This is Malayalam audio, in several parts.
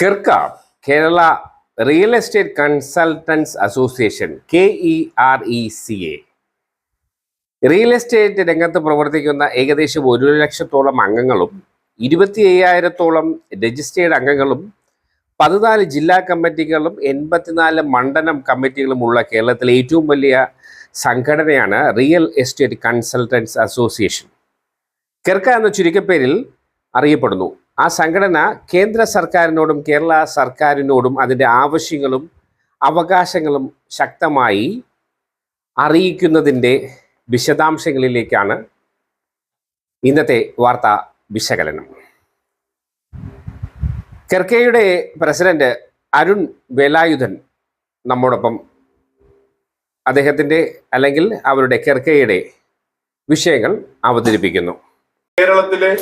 കിർക്ക Kerala real estate consultants association K E R E C A. Real estate രംഗത്ത് പ്രവർത്തിക്കുന്ന ഏകദേശം ഒരു ലക്ഷത്തോളം അംഗങ്ങളും ഇരുപത്തി അയ്യായിരത്തോളം രജിസ്റ്റേർഡ് അംഗങ്ങളും പതിനാല് ജില്ലാ കമ്മിറ്റികളും എൺപത്തിനാല് മണ്ഡലം കമ്മിറ്റികളും ഉള്ള കേരളത്തിലെ ഏറ്റവും വലിയ സംഘടനയാണ് റിയൽ എസ്റ്റേറ്റ് കൺസൾട്ടൻസ് അസോസിയേഷൻ. കിർക്ക എന്ന ചുരുക്കപ്പേരിൽ അറിയപ്പെടുന്നു. ആ സംഘടന കേന്ദ്ര സർക്കാരിനോടും കേരള സർക്കാരിനോടും അതിന്റെ ആവശ്യങ്ങളും അവകാശങ്ങളും ശക്തമായി അറിയിക്കുന്നതിന്റെ വിശദാംശങ്ങളിലേക്കാണ് ഇന്നത്തെ വാർത്താ വിശകലനം. കെർക്കയുടെ പ്രസിഡന്റ് അരുൺ വേലായുധൻ നമ്മോടൊപ്പം അദ്ദേഹത്തിന്റെ അല്ലെങ്കിൽ അവരുടെ കെർക്കയുടെ വിഷയങ്ങൾ അവതരിപ്പിക്കുന്നു. കേരളത്തിലെ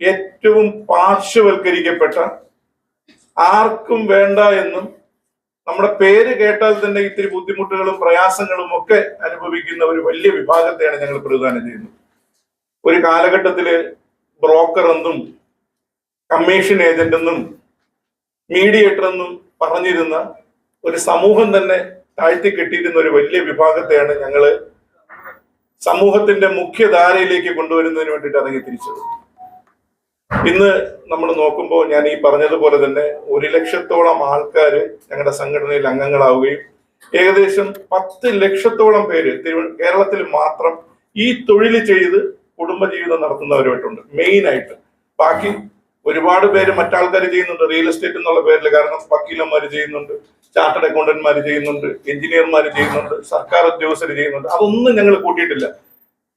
ഏറ്റവും പാർശ്വവൽക്കരിക്കപ്പെട്ട ആർക്കും വേണ്ട എന്നും നമ്മുടെ പേര് കേട്ടാൽ തന്നെ ഇത്തിരി ബുദ്ധിമുട്ടുകളും പ്രയാസങ്ങളും ഒക്കെ അനുഭവിക്കുന്ന ഒരു വലിയ വിഭാഗത്തെയാണ് ഞങ്ങൾ പ്രതിദാനം ചെയ്യുന്നത്. ഒരു കാലഘട്ടത്തിൽ ബ്രോക്കർ എന്നും കമ്മീഷൻ ഏജന്റ് എന്നും മീഡിയേറ്റർ എന്നും പറഞ്ഞിരുന്ന ഒരു സമൂഹം തന്നെ താഴ്ത്തി കിട്ടിയിരുന്ന ഒരു വലിയ വിഭാഗത്തെയാണ് ഞങ്ങൾ സമൂഹത്തിന്റെ മുഖ്യധാരയിലേക്ക് കൊണ്ടുവരുന്നതിന് വേണ്ടിയിട്ട് ഇറങ്ങി തിരിച്ചത്. ഇന്ന് നമ്മൾ നോക്കുമ്പോൾ ഞാൻ ഈ പറഞ്ഞതുപോലെ തന്നെ ഒരു ലക്ഷത്തോളം ആൾക്കാർ ഞങ്ങളുടെ സംഘടനയിൽ അംഗങ്ങളാവുകയും ഏകദേശം പത്ത് ലക്ഷത്തോളം പേര് കേരളത്തിൽ മാത്രം ഈ തൊഴിൽ ചെയ്ത് കുടുംബജീവിതം നടത്തുന്നവരുമായിട്ടുണ്ട് മെയിൻ ആയിട്ട് ബാക്കി ഒരുപാട് പേര് മറ്റാൾക്കാർ ചെയ്യുന്നുണ്ട് റിയൽ എസ്റ്റേറ്റ് എന്നുള്ള പേരിൽ കാരണം വക്കീലന്മാർ ചെയ്യുന്നുണ്ട് ചാർട്ടേഡ് അക്കൗണ്ടന്റ്മാർ ചെയ്യുന്നുണ്ട് എഞ്ചിനീയർമാർ ചെയ്യുന്നുണ്ട് സർക്കാർ ഉദ്യോഗസ്ഥർ ചെയ്യുന്നുണ്ട്. അതൊന്നും ഞങ്ങൾ കൂട്ടിയിട്ടില്ല.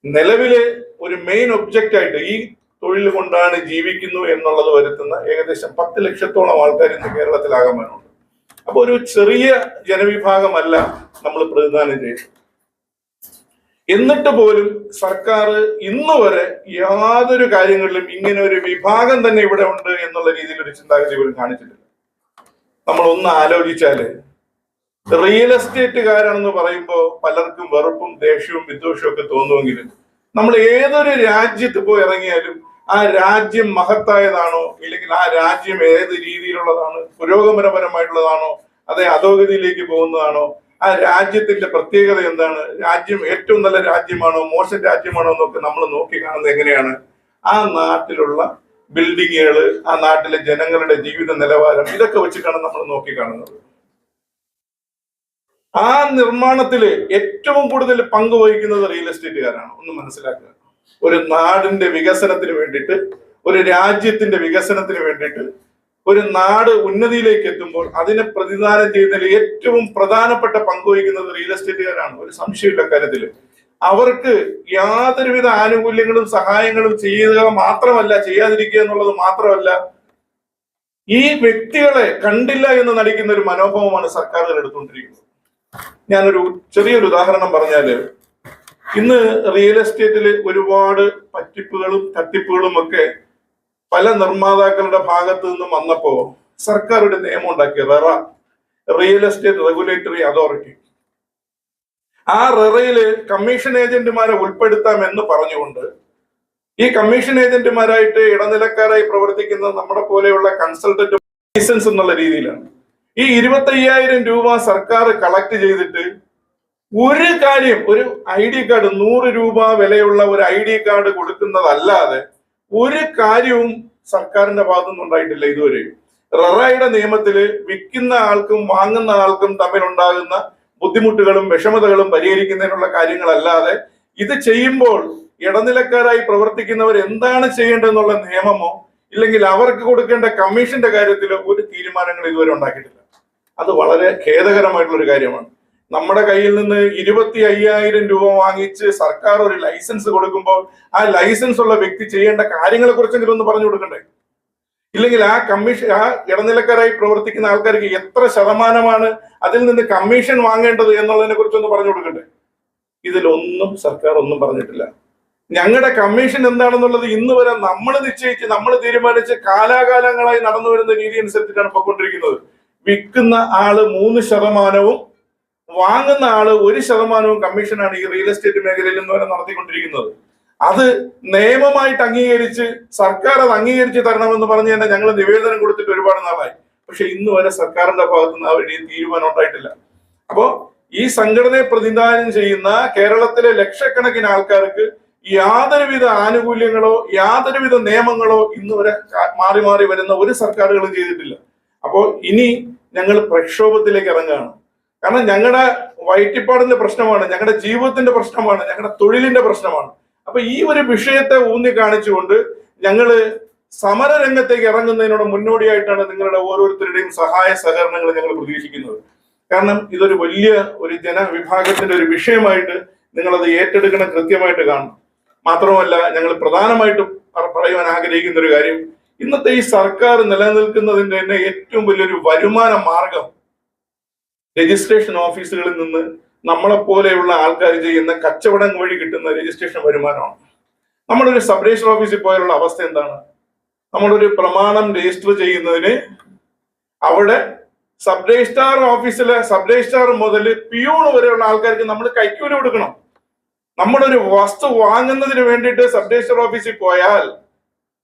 നിലവിലെ ഒരു മെയിൻ ഒബ്ജക്റ്റ് ആയിട്ട് ഈ തൊഴിൽ കൊണ്ടാണ് ജീവിക്കുന്നു എന്നുള്ളത് വരുത്തുന്ന ഏകദേശം പത്ത് ലക്ഷത്തോളം ആൾക്കാർ ഇന്ന് കേരളത്തിലാകമാനുണ്ട് അപ്പൊ ഒരു ചെറിയ ജനവിഭാഗമല്ല നമ്മൾ പ്രതിദാനം ചെയ്യുന്നത്. എന്നിട്ട് പോലും സർക്കാർ ഇന്ന് വരെ യാതൊരു കാര്യങ്ങളിലും ഇങ്ങനെ ഒരു വിഭാഗം തന്നെ ഇവിടെ ഉണ്ട് എന്നുള്ള രീതിയിൽ ഒരു ചിന്താഗതി പോലും കാണിച്ചിട്ടില്ല. നമ്മൾ ഒന്ന് ആലോചിച്ചാൽ റിയൽ എസ്റ്റേറ്റുകാരാണെന്ന് പറയുമ്പോൾ പലർക്കും വെറുപ്പും ദേഷ്യവും വിദ്വേഷവും ഒക്കെ തോന്നുമെങ്കിലും നമ്മൾ ഏതൊരു രാജ്യത്ത് പോയി ഇറങ്ങിയാലും ആ രാജ്യം മഹത്തായതാണോ? ഇല്ലെങ്കിൽ ആ രാജ്യം ഏത് രീതിയിലുള്ളതാണ്? പുരോഗമനപരമായിട്ടുള്ളതാണോ? അതെ അധോഗതിയിലേക്ക് പോകുന്നതാണോ? ആ രാജ്യത്തിന്റെ പ്രത്യേകത എന്താണ്? രാജ്യം ഏറ്റവും നല്ല രാജ്യമാണോ? മോശം രാജ്യമാണോ എന്നൊക്കെ നമ്മൾ നോക്കി കാണുന്നത് എങ്ങനെയാണ്? ആ നാട്ടിലുള്ള ബിൽഡിങ്ങുകൾ ആ നാട്ടിലെ ജനങ്ങളുടെ ജീവിത നിലവാരം ഇതൊക്കെ വെച്ചിട്ടാണ് നമ്മൾ നോക്കി കാണുന്നത്. ആ നിർമ്മാണത്തിൽ ഏറ്റവും കൂടുതൽ പങ്ക് വഹിക്കുന്നത് റിയൽ എസ്റ്റേറ്റുകാരാണ്. ഒന്ന് മനസ്സിലാക്കുക. ഒരു നാടിന്റെ വികസനത്തിന് വേണ്ടിയിട്ട് ഒരു രാജ്യത്തിന്റെ വികസനത്തിന് വേണ്ടിയിട്ട് ഒരു നാട് ഉന്നതിയിലേക്ക് എത്തുമ്പോൾ അതിനെ പ്രതിദാനം ചെയ്യുന്നതിൽ ഏറ്റവും പ്രധാനപ്പെട്ട പങ്ക് വഹിക്കുന്നത് റിയൽ എസ്റ്റേറ്റുകാരാണ് ഒരു സംശയമില്ല കാര്യത്തിൽ. അവർക്ക് യാതൊരുവിധ ആനുകൂല്യങ്ങളും സഹായങ്ങളും ചെയ്യുക മാത്രമല്ല ചെയ്യാതിരിക്കുക എന്നുള്ളത് മാത്രമല്ല ഈ വ്യക്തികളെ കണ്ടില്ല എന്ന് നടിക്കുന്ന ഒരു മനോഭാവമാണ് സർക്കാരുകൾ എടുത്തുകൊണ്ടിരിക്കുന്നത്. ഞാനൊരു ചെറിയൊരു ഉദാഹരണം പറഞ്ഞാൽ ഇന്ന് റിയൽ എസ്റ്റേറ്റിൽ ഒരുപാട് പറ്റിപ്പുകളും തട്ടിപ്പുകളും ഒക്കെ പല നിർമ്മാതാക്കളുടെ ഭാഗത്തു നിന്നും വന്നപ്പോ സർക്കാർ ഒരു നിയമം ഉണ്ടാക്കി RERA real estate regulatory authority ആ റെറയിൽ കമ്മീഷൻ ഏജന്റുമാരെ ഉൾപ്പെടുത്താം എന്ന് പറഞ്ഞുകൊണ്ട് ഈ കമ്മീഷൻ ഏജന്റുമാരായിട്ട് ഇടനിലക്കാരായി പ്രവർത്തിക്കുന്ന നമ്മുടെ പോലെയുള്ള കൺസൾട്ടന്റ് ലൈസൻസ് എന്നുള്ള രീതിയിലാണ്. ഈ ഇരുപത്തയ്യായിരം രൂപ സർക്കാർ കളക്ട് ചെയ്തിട്ട് ഒരു കാര്യം ഒരു ഐ ഡി കാർഡ് നൂറ് രൂപ വിലയുള്ള ഒരു ഐ ഡി കാർഡ് കൊടുക്കുന്നതല്ലാതെ ഒരു കാര്യവും സർക്കാരിന്റെ ഭാഗത്തുനിന്ന് ഉണ്ടായിട്ടില്ല ഇതുവരെ. ററയുടെ നിയമത്തിൽ വിൽക്കുന്ന ആൾക്കും വാങ്ങുന്ന ആൾക്കും തമ്മിലുണ്ടാകുന്ന ബുദ്ധിമുട്ടുകളും വിഷമതകളും പരിഹരിക്കുന്നതിനുള്ള കാര്യങ്ങളല്ലാതെ ഇത് ചെയ്യുമ്പോൾ ഇടനിലക്കാരായി പ്രവർത്തിക്കുന്നവർ എന്താണ് ചെയ്യേണ്ടതെന്നുള്ള നിയമമോ ഇല്ലെങ്കിൽ അവർക്ക് കൊടുക്കേണ്ട കമ്മീഷന്റെ കാര്യത്തിലോ ഒരു തീരുമാനങ്ങൾ ഇതുവരെ ഉണ്ടാക്കിയിട്ടില്ല. അത് വളരെ ഖേദകരമായിട്ടുള്ള ഒരു കാര്യമാണ്. നമ്മുടെ കയ്യിൽ നിന്ന് ഇരുപത്തി അയ്യായിരം രൂപ വാങ്ങിച്ച് സർക്കാർ ഒരു ലൈസൻസ് കൊടുക്കുമ്പോൾ ആ ലൈസൻസ് ഉള്ള വ്യക്തി ചെയ്യേണ്ട കാര്യങ്ങളെ കുറിച്ചെങ്കിലും ഒന്ന് പറഞ്ഞു കൊടുക്കണ്ടേ? ഇല്ലെങ്കിൽ ആ കമ്മീഷൻ ആ ഇടനിലക്കാരായി പ്രവർത്തിക്കുന്ന ആൾക്കാർക്ക് എത്ര ശതമാനമാണ് അതിൽ നിന്ന് കമ്മീഷൻ വാങ്ങേണ്ടത് എന്നുള്ളതിനെ കുറിച്ചൊന്ന് പറഞ്ഞു കൊടുക്കണ്ടേ? ഇതിലൊന്നും സർക്കാർ ഒന്നും പറഞ്ഞിട്ടില്ല. ഞങ്ങളുടെ കമ്മീഷൻ എന്താണെന്നുള്ളത് ഇന്ന് വരെ നമ്മൾ നിശ്ചയിച്ച് നമ്മൾ തീരുമാനിച്ച് കാലാകാലങ്ങളായി നടന്നു വരുന്ന രീതി അനുസരിച്ചിട്ടാണ് പോയിക്കൊണ്ടിരിക്കുന്നത്. വിൽക്കുന്ന ആൾ മൂന്ന് ശതമാനവും വാങ്ങുന്ന ആൾ ഒരു ശതമാനവും കമ്മീഷനാണ് ഈ റിയൽ എസ്റ്റേറ്റ് മേഖലയിൽ നിന്ന് വരെ നടത്തിക്കൊണ്ടിരിക്കുന്നത്. അത് നിയമമായിട്ട് അംഗീകരിച്ച് സർക്കാർ അത് അംഗീകരിച്ച് തരണമെന്ന് പറഞ്ഞ് തന്നെ ഞങ്ങൾ നിവേദനം കൊടുത്തിട്ട് ഒരുപാട് നാളായി. പക്ഷെ ഇന്ന് വരെ സർക്കാരിന്റെ ഭാഗത്തു നിന്ന് ആ വഴി തീരുമാനം ഉണ്ടായിട്ടില്ല. അപ്പോ ഈ സംഘടനയെ പ്രതിനിധാനം ചെയ്യുന്ന കേരളത്തിലെ ലക്ഷക്കണക്കിന് ആൾക്കാർക്ക് യാതൊരുവിധ ആനുകൂല്യങ്ങളോ യാതൊരുവിധ നിയമങ്ങളോ ഇന്ന് വരെ മാറി മാറി വരുന്ന ഒരു സർക്കാരുകളും ചെയ്തിട്ടില്ല. അപ്പോൾ ഇനി ഞങ്ങൾ പ്രക്ഷോഭത്തിലേക്ക് ഇറങ്ങുകയാണ്. കാരണം ഞങ്ങളുടെ വയറ്റിപ്പാടിന്റെ പ്രശ്നമാണ് ഞങ്ങളുടെ ജീവിതത്തിന്റെ പ്രശ്നമാണ് ഞങ്ങളുടെ തൊഴിലിന്റെ പ്രശ്നമാണ്. അപ്പൊ ഈ ഒരു വിഷയത്തെ ഊന്നി കാണിച്ചുകൊണ്ട് ഞങ്ങൾ സമര രംഗത്തേക്ക് ഇറങ്ങുന്നതിനോട് മുന്നോടിയായിട്ടാണ് നിങ്ങളുടെ ഓരോരുത്തരുടെയും സഹായ സഹകരണങ്ങൾ ഞങ്ങൾ പ്രതീക്ഷിക്കുന്നത്. കാരണം ഇതൊരു വലിയ ഒരു ജനവിഭാഗത്തിന്റെ ഒരു വിഷയമായിട്ട് നിങ്ങളത് ഏറ്റെടുക്കണം കൃത്യമായിട്ട് കാണണം. മാത്രമല്ല ഞങ്ങൾ പ്രധാനമായിട്ടും പറ- പറയുവാൻ ആഗ്രഹിക്കുന്ന ഒരു കാര്യം ഇന്നത്തെ ഈ സർക്കാർ നിലനിൽക്കുന്നതിന്റെ തന്നെ ഏറ്റവും വലിയൊരു വരുമാന മാർഗം രജിസ്ട്രേഷൻ ഓഫീസുകളിൽ നിന്ന് നമ്മളെപ്പോലെയുള്ള ആൾക്കാർ ചെയ്യുന്ന കച്ചവടം വഴി കിട്ടുന്ന രജിസ്ട്രേഷൻ വരുമാനമാണ്. നമ്മളൊരു സബ് രജിസ്റ്റർ ഓഫീസിൽ പോയുള്ള അവസ്ഥ എന്താണ്? നമ്മളൊരു പ്രമാണം രജിസ്റ്റർ ചെയ്യുന്നതിന് അവിടെ സബ് രജിസ്ട്രാർ ഓഫീസിലെ സബ് രജിസ്ട്രാർ മുതൽ പിയൂണ് വരെയുള്ള ആൾക്കാർക്ക് നമ്മൾ കൈക്കൂലി കൊടുക്കണം. നമ്മളൊരു വസ്തു വാങ്ങുന്നതിന് വേണ്ടിയിട്ട് സബ് രജിസ്ട്രാർ ഓഫീസിൽ പോയാൽ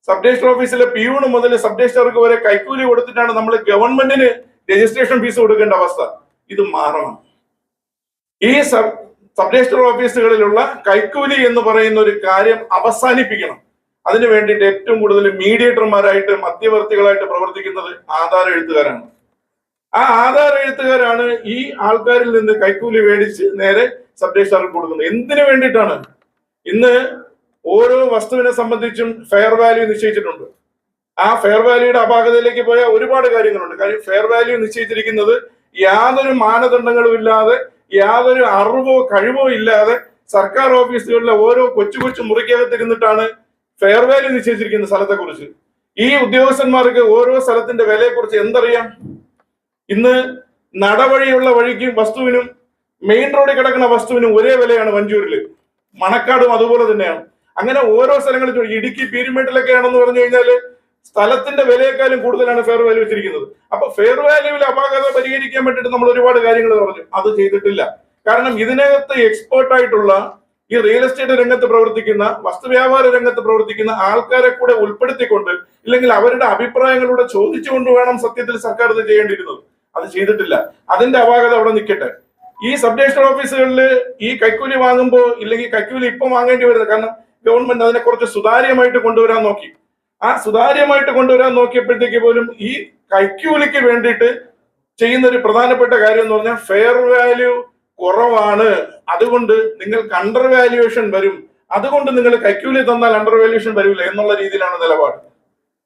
സബ് രജിസ്ട്രാർ ഓഫീസിലെ പിയൂണ് മുതൽ സബ് രജിസ്ട്രാർക്ക് വരെ കൈക്കൂലി കൊടുത്തിട്ടാണ് നമ്മൾ ഗവൺമെന്റിന് രജിസ്ട്രേഷൻ ഫീസ് കൊടുക്കേണ്ട അവസ്ഥ. ഇത് മാറണം. ഈ സബ് രജിസ്റ്റർ ഓഫീസുകളിലുള്ള കൈക്കൂലി എന്ന് പറയുന്ന ഒരു കാര്യം അവസാനിപ്പിക്കണം. അതിനു വേണ്ടിയിട്ട് ഏറ്റവും കൂടുതൽ മീഡിയേറ്റർമാരായിട്ട് മധ്യവർത്തികളായിട്ട് പ്രവർത്തിക്കുന്നത് ആധാർ എഴുത്തുകാരാണ്. ആ ആധാർ എഴുത്തുകാരാണ് ഈ ആൾക്കാരിൽ നിന്ന് കൈക്കൂലി മേടിച്ച് നേരെ സബ് രജിസ്ട്രാർക്ക് കൊടുക്കുന്നത്. എന്തിനു വേണ്ടിയിട്ടാണ്? ഇന്ന് ഓരോ വസ്തുവിനെ സംബന്ധിച്ചും ഫെയർ വാല്യൂ നിശ്ചയിച്ചിട്ടുണ്ട്. ആ ഫെയർ വാല്യൂയുടെ അപാകതയിലേക്ക് പോയ ഒരുപാട് കാര്യങ്ങളുണ്ട്. കാര്യം ഫെയർ വാല്യൂ നിശ്ചയിച്ചിരിക്കുന്നത് യാതൊരു മാനദണ്ഡങ്ങളും ഇല്ലാതെ യാതൊരു അറിവോ കഴിവോ ഇല്ലാതെ സർക്കാർ ഓഫീസുകളിലെ ഓരോ കൊച്ചു കൊച്ചു മുറിക്കകത്തിരുന്നിട്ടാണ് ഫെയർ വാല്യൂ നിശ്ചയിച്ചിരിക്കുന്ന സ്ഥലത്തെ കുറിച്ച് ഈ ഉദ്യോഗസ്ഥന്മാർക്ക് ഓരോ സ്ഥലത്തിന്റെ വിലയെ കുറിച്ച് എന്തറിയാം? ഇന്ന് നടവഴിയുള്ള വഴിക്കും വസ്തുവിനും മെയിൻ റോഡിൽ കിടക്കുന്ന വസ്തുവിനും ഒരേ വിലയാണ് വഞ്ചൂരിൽ മണക്കാടും അതുപോലെ തന്നെയാണ്. അങ്ങനെ ഓരോ സ്ഥലങ്ങളിൽ ചോദിക്കും. ഇടുക്കി പീരുമേട്ടിലൊക്കെ ആണെന്ന് പറഞ്ഞു കഴിഞ്ഞാൽ സ്ഥലത്തിന്റെ വിലയെക്കാളും കൂടുതലാണ് ഫെയർ വാല്യൂ വെച്ചിരിക്കുന്നത്. അപ്പൊ ഫെയർ വാല്യൂവിൽ അപാകത പരിഹരിക്കാൻ വേണ്ടിയിട്ട് നമ്മൾ ഒരുപാട് കാര്യങ്ങൾ പറഞ്ഞു. അത് ചെയ്തിട്ടില്ല. കാരണം ഇതിനകത്ത് എക്സ്പേർട്ട് ആയിട്ടുള്ള ഈ റിയൽ എസ്റ്റേറ്റ് രംഗത്ത് പ്രവർത്തിക്കുന്ന വസ്തുവ്യാപാര രംഗത്ത് പ്രവർത്തിക്കുന്ന ആൾക്കാരെ കൂടെ ഉൾപ്പെടുത്തിക്കൊണ്ട് ഇല്ലെങ്കിൽ അവരുടെ അഭിപ്രായങ്ങളൂടെ ചോദിച്ചുകൊണ്ട് വേണം സത്യത്തിൽ സർക്കാർ ഇത് ചെയ്യേണ്ടിയിരുന്നത്. അത് ചെയ്തിട്ടില്ല. അതിന്റെ അപാകത അവിടെ നിൽക്കട്ടെ. ഈ സബ് ഡിഷണൽ ഓഫീസുകളിൽ ഈ കൈക്കൂലി വാങ്ങുമ്പോൾ ഇല്ലെങ്കിൽ കൈക്കൂലി ഇപ്പം വാങ്ങേണ്ടി വരുന്നത് കാരണം ഗവൺമെന്റ് അതിനെ കുറച്ച് സുതാര്യമായിട്ട് കൊണ്ടുവരാൻ നോക്കി. ആ സുതാര്യമായിട്ട് കൊണ്ടുവരാൻ നോക്കിയപ്പോഴത്തേക്ക് പോലും ഈ കൈക്കൂലിക്ക് വേണ്ടിയിട്ട് ചെയ്യുന്ന ഒരു പ്രധാനപ്പെട്ട കാര്യം എന്ന് പറഞ്ഞാൽ ഫെയർ വാല്യൂ കുറവാണ്. അതുകൊണ്ട് നിങ്ങൾക്ക് അണ്ടർ വാല്യുവേഷൻ വരും. അതുകൊണ്ട് നിങ്ങൾ കൈക്കൂലി തന്നാൽ അണ്ടർ വാല്യുവേഷൻ വരില്ല എന്നുള്ള രീതിയിലാണ് നിലപാട്.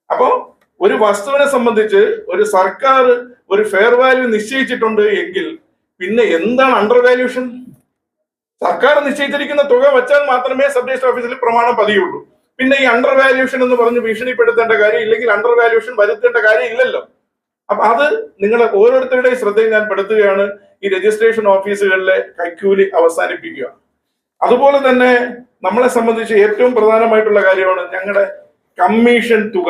അപ്പോൾ ഒരു വസ്തുവിനെ സംബന്ധിച്ച് ഒരു സർക്കാർ ഒരു ഫെയർ വാല്യൂ നിശ്ചയിച്ചിട്ടുണ്ട് എങ്കിൽ പിന്നെ എന്താണ് അണ്ടർ വാല്യുവേഷൻ സർക്കാർ നിശ്ചയിച്ചിരിക്കുന്ന തുക വച്ചാൽ മാത്രമേ സബ് ഓഫീസിൽ പ്രമാണം പതിയുള്ളൂ. പിന്നെ ഈ അണ്ടർ വാല്യൂഷൻ എന്ന് പറഞ്ഞ് ഭീഷണിപ്പെടുത്തേണ്ട കാര്യം ഇല്ലെങ്കിൽ അണ്ടർ വാല്യൂഷൻ വരുത്തേണ്ട കാര്യം ഇല്ലല്ലോ. അപ്പൊ അത് നിങ്ങളെ ഓരോരുത്തരുടെയും ശ്രദ്ധയിൽ ഞാൻ പെടുത്തുകയാണ്. ഈ രജിസ്ട്രേഷൻ ഓഫീസുകളിലെ കൈക്കൂലി അവസാനിപ്പിക്കുക. അതുപോലെ തന്നെ നമ്മളെ സംബന്ധിച്ച് ഏറ്റവും പ്രധാനമായിട്ടുള്ള കാര്യമാണ് ഞങ്ങളുടെ കമ്മീഷൻ തുക.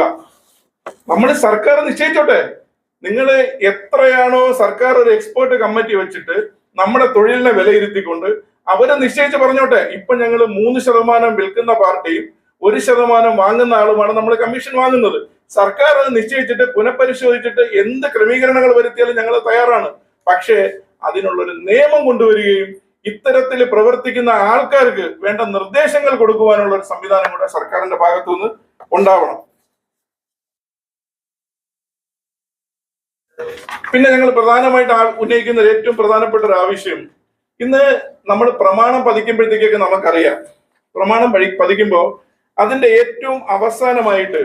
നമ്മൾ സർക്കാർ നിശ്ചയിച്ചോട്ടെ. നിങ്ങൾ എത്രയാണോ സർക്കാർ ഒരു എക്സ്പേർട്ട് കമ്മിറ്റി വെച്ചിട്ട് നമ്മുടെ തൊഴിലിനെ വിലയിരുത്തിക്കൊണ്ട് അവരെ നിശ്ചയിച്ച് പറഞ്ഞോട്ടെ. ഇപ്പൊ ഞങ്ങൾ മൂന്ന് ശതമാനം വിൽക്കുന്ന പാർട്ടിയും ഒരു ശതമാനം വാങ്ങുന്ന ആളുമാണ് നമ്മൾ കമ്മീഷൻ വാങ്ങുന്നത്. സർക്കാർ അത് നിശ്ചയിച്ചിട്ട് പുനഃപരിശോധിച്ചിട്ട് എന്ത് ക്രമീകരണങ്ങൾ വരുത്തിയാലും ഞങ്ങൾ തയ്യാറാണ്. പക്ഷേ അതിനുള്ളൊരു നിയമം കൊണ്ടുവരികയും ഇത്തരത്തിൽ പ്രവർത്തിക്കുന്ന ആൾക്കാർക്ക് വേണ്ട നിർദ്ദേശങ്ങൾ കൊടുക്കുവാനുള്ള ഒരു സംവിധാനം കൂടെ സർക്കാരിന്റെ ഭാഗത്തു നിന്ന് ഉണ്ടാവണം. പിന്നെ ഞങ്ങൾ പ്രധാനമായിട്ട് ഉന്നയിക്കുന്ന ഏറ്റവും പ്രധാനപ്പെട്ട ഒരു ആവശ്യം. ഇന്ന് നമ്മൾ പ്രമാണം പതിക്കുമ്പോഴത്തേക്കൊക്കെ നമുക്കറിയാം. പ്രമാണം പതിക്കുമ്പോൾ അതിന്റെ ഏറ്റവും അവസാനമായിട്ട്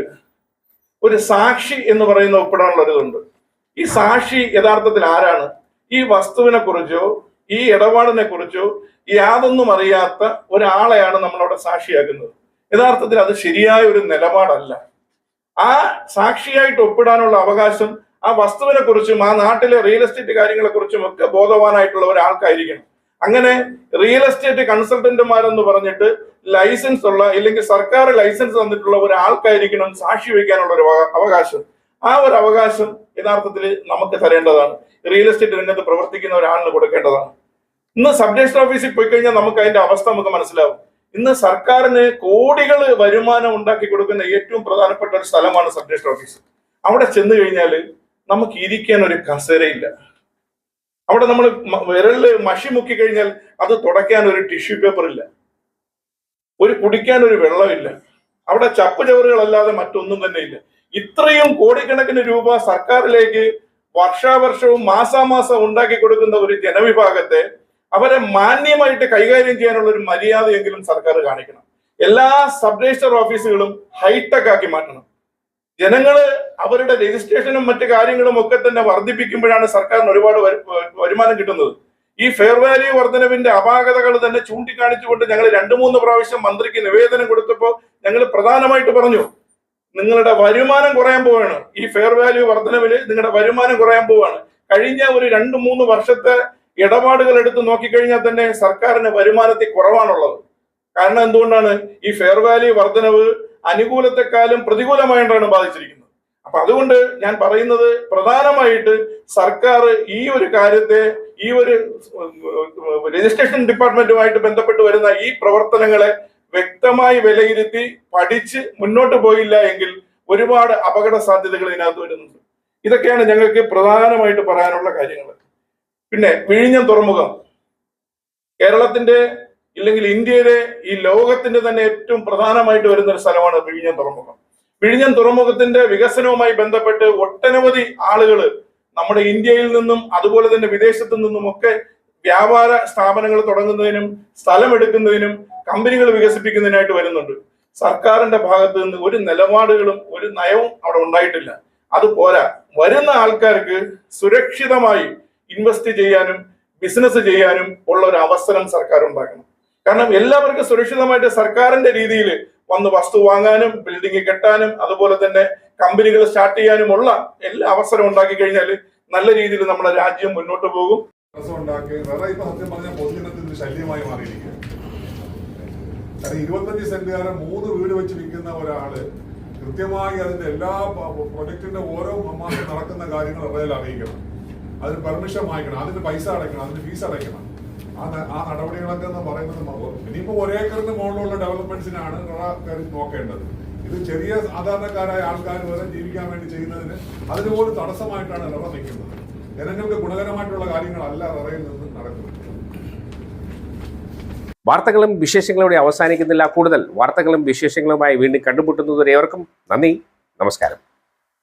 ഒരു സാക്ഷി എന്ന് പറയുന്ന ഒപ്പിടാനുള്ള ഒരിതുണ്ട് ഈ സാക്ഷി യഥാർത്ഥത്തിൽ ആരാണ്? ഈ വസ്തുവിനെ കുറിച്ചോ ഈ ഇടപാടിനെ കുറിച്ചോ യാതൊന്നും അറിയാത്ത ഒരാളെയാണ് നമ്മളവിടെ സാക്ഷിയാക്കുന്നത്. യഥാർത്ഥത്തിൽ അത് ശരിയായ ഒരു നിലപാടല്ല. ആ സാക്ഷിയായിട്ട് ഒപ്പിടാനുള്ള അവകാശം ആ വസ്തുവിനെ കുറിച്ചും ആ നാട്ടിലെ റിയൽ എസ്റ്റേറ്റ് കാര്യങ്ങളെ കുറിച്ചും ഒക്കെ ബോധവാനായിട്ടുള്ള ഒരാൾക്കായിരിക്കണം. അങ്ങനെ റിയൽ എസ്റ്റേറ്റ് കൺസൾട്ടന്റുമാരെന്ന് പറഞ്ഞിട്ട് ലൈസൻസ് ഉള്ള ഇല്ലെങ്കിൽ സർക്കാർ ലൈസൻസ് തന്നിട്ടുള്ള ഒരാൾക്കായിരിക്കണം സാക്ഷി വയ്ക്കാനുള്ള ഒരു അവകാ- അവകാശം. ആ ഒരു അവകാശം യഥാർത്ഥത്തിൽ നമുക്ക് തരേണ്ടതാണ്. റിയൽ എസ്റ്റേറ്റ് രംഗത്ത് പ്രവർത്തിക്കുന്ന ഒരാളിന് കൊടുക്കേണ്ടതാണ്. ഇന്ന് സബ് രജിസ്റ്റർ ഓഫീസിൽ പോയി കഴിഞ്ഞാൽ നമുക്ക് അതിന്റെ അവസ്ഥ നമുക്ക് മനസ്സിലാവും. ഇന്ന് സർക്കാരിന് കോടികൾ വരുമാനം ഉണ്ടാക്കി കൊടുക്കുന്ന ഏറ്റവും പ്രധാനപ്പെട്ട ഒരു സ്ഥലമാണ് സബ് രജിസ്റ്റർ ഓഫീസ് അവിടെ ചെന്ന് കഴിഞ്ഞാൽ നമുക്ക് ഇരിക്കാൻ ഒരു കസേരയില്ല. അവിടെ നമ്മൾ വിരലിൽ മഷി മുക്കി കഴിഞ്ഞാൽ അത് തുടയ്ക്കാൻ ഒരു ടിഷ്യൂ പേപ്പർ ഇല്ല. ഒരു കുടിക്കാൻ ഒരു വെള്ളമില്ല അവിടെ ചപ്പ് ചവറുകളല്ലാതെ മറ്റൊന്നും തന്നെ ഇല്ല. ഇത്രയും കോടിക്കണക്കിന് രൂപ സർക്കാരിലേക്ക് വർഷാവർഷവും മാസാമാസം ഉണ്ടാക്കി കൊടുക്കുന്ന ഒരു ജനവിഭാഗത്തെ അവരെ മാന്യമായിട്ട് കൈകാര്യം ചെയ്യാനുള്ള ഒരു മര്യാദയെങ്കിലും സർക്കാർ കാണിക്കണം. എല്ലാ സബ് രജിസ്റ്റർ ഓഫീസുകളും ഹൈടെക് ആക്കി മാറ്റണം. ജനങ്ങൾ അവരുടെ രജിസ്ട്രേഷനും മറ്റു കാര്യങ്ങളും ഒക്കെ തന്നെ വർദ്ധിപ്പിക്കുമ്പോഴാണ് സർക്കാരിന് ഒരുപാട് വരുമാനം കിട്ടുന്നത്. ഈ ഫെയർ വാല്യൂ വർധനവിന്റെ അപാകതകൾ തന്നെ ചൂണ്ടിക്കാണിച്ചുകൊണ്ട് ഞങ്ങൾ രണ്ടു മൂന്ന് പ്രാവശ്യം മന്ത്രിക്ക് നിവേദനം കൊടുത്തപ്പോൾ ഞങ്ങൾ പ്രധാനമായിട്ട് പറഞ്ഞു നിങ്ങളുടെ വരുമാനം കുറയാൻ പോവാണ്. ഈ ഫെയർ വാല്യൂ വർധനവിൽ നിങ്ങളുടെ വരുമാനം കുറയാൻ പോവാണ്. കഴിഞ്ഞ ഒരു രണ്ട് മൂന്ന് വർഷത്തെ ഇടപാടുകൾ എടുത്ത് നോക്കിക്കഴിഞ്ഞാൽ തന്നെ സർക്കാരിന് വരുമാനത്തിൽ കുറവാണുള്ളത്. കാരണം എന്തുകൊണ്ടാണ്? ഈ ഫെയർ വാല്യൂ വർധനവ് അനുകൂലത്തെക്കാളും പ്രതികൂലമായിട്ടാണ് ബാധിച്ചിരിക്കുന്നത്. അപ്പൊ അതുകൊണ്ട് ഞാൻ പറയുന്നത് പ്രധാനമായിട്ട് സർക്കാർ ഈ ഒരു കാര്യത്തെ ഈ ഒരു രജിസ്ട്രേഷൻ ഡിപ്പാർട്ട്മെന്റുമായിട്ട് ബന്ധപ്പെട്ട് വരുന്ന ഈ പ്രവർത്തനങ്ങളെ വ്യക്തമായി വിലയിരുത്തി പഠിച്ച് മുന്നോട്ട് പോയില്ല എങ്കിൽ ഒരുപാട് അപകട സാധ്യതകൾ ഇതിനകത്ത് വരുന്നുണ്ട്. ഇതൊക്കെയാണ് ഞങ്ങൾക്ക് പ്രധാനമായിട്ട് പറയാനുള്ള കാര്യങ്ങൾ. പിന്നെ വിഴിഞ്ഞം തുറമുഖം. കേരളത്തിന്റെ ഇല്ലെങ്കിൽ ഇന്ത്യയിലെ ഈ ലോകത്തിന്റെ തന്നെ ഏറ്റവും പ്രധാനമായിട്ട് വരുന്ന ഒരു സ്ഥലമാണ് വിഴിഞ്ഞം തുറമുഖം. വിഴിഞ്ഞം തുറമുഖത്തിന്റെ വികസനവുമായി ബന്ധപ്പെട്ട് ഒട്ടനവധി ആളുകൾ നമ്മുടെ ഇന്ത്യയിൽ നിന്നും അതുപോലെ തന്നെ വിദേശത്തു നിന്നും ഒക്കെ വ്യാപാര സ്ഥാപനങ്ങൾ തുടങ്ങുന്നതിനും സ്ഥലം സ്ഥലമെടുക്കുന്നതിനും കമ്പനികൾ വികസിപ്പിക്കുന്നതിനായിട്ട് വരുന്നുണ്ട്. സർക്കാരിന്റെ ഭാഗത്ത് നിന്ന് ഒരു നിലപാടുകളും ഒരു നയവും അവിടെ ഉണ്ടായിട്ടില്ല. അത് പോരാ. വരുന്ന ആൾക്കാർക്ക് സുരക്ഷിതമായി ഇൻവെസ്റ്റ് ചെയ്യാനും ബിസിനസ് ചെയ്യാനും ഉള്ള ഒരു അവസരം സർക്കാർ ഉണ്ടാക്കണം. കാരണം എല്ലാവർക്കും സുരക്ഷിതമായിട്ട് സർക്കാരിന്റെ രീതിയിൽ വന്ന് വസ്തു വാങ്ങാനും ബിൽഡിംഗ് കെട്ടാനും അതുപോലെ തന്നെ കമ്പനികൾ സ്റ്റാർട്ട് ചെയ്യാനുമുള്ള എല്ലാ അവസരം ഉണ്ടാക്കി കഴിഞ്ഞാൽ നല്ല രീതിയിൽ നമ്മുടെ രാജ്യം മുന്നോട്ട് പോകും. ശല്യമായി ഇരുപത്തഞ്ച് സെന്റുകാരൻ മൂന്ന് വീട് വെച്ച് വിൽക്കുന്ന ഒരാൾ കൃത്യമായി അതിന്റെ എല്ലാ പ്രൊജക്ടിന്റെ ഓരോ മാസം നടക്കുന്ന കാര്യങ്ങൾ റയൽ അറിയിക്കണം. അതിന് പെർമിഷൻ വാങ്ങിക്കണം. അതിന് പൈസ അടയ്ക്കണം. അതിന് ഫീസ് അടയ്ക്കണം. ആ നടപടികളൊക്കെ എന്ന് പറയുന്നത് മ- ഇനിയിപ്പോ ഒരേക്കറിന് മുകളിലുള്ള ഡെവലപ്മെന്റ്സിനാണ് റ നോക്കേണ്ടത്. ഇത് ചെറിയ സാധാരണക്കാരായ ആൾക്കാർ വരെ ജീവിക്കാൻ വേണ്ടി ചെയ്യുന്നതിന് അതിന് തടസ്സമായിട്ടാണ് റവ നിൽക്കുന്നത്. ജനങ്ങൾക്ക് ഗുണകരമായിട്ടുള്ള കാര്യങ്ങളല്ല റവയിൽ നിന്ന് നടക്കുന്നത്. വാർത്തകളും വിശേഷങ്ങളും ഇവിടെ അവസാനിക്കുന്നില്ല. കൂടുതൽ വാർത്തകളും വിശേഷങ്ങളുമായി വീണ്ടും കണ്ടുമുട്ടുന്നതുവരെ ഏവർക്കും നന്ദി. നമസ്കാരം.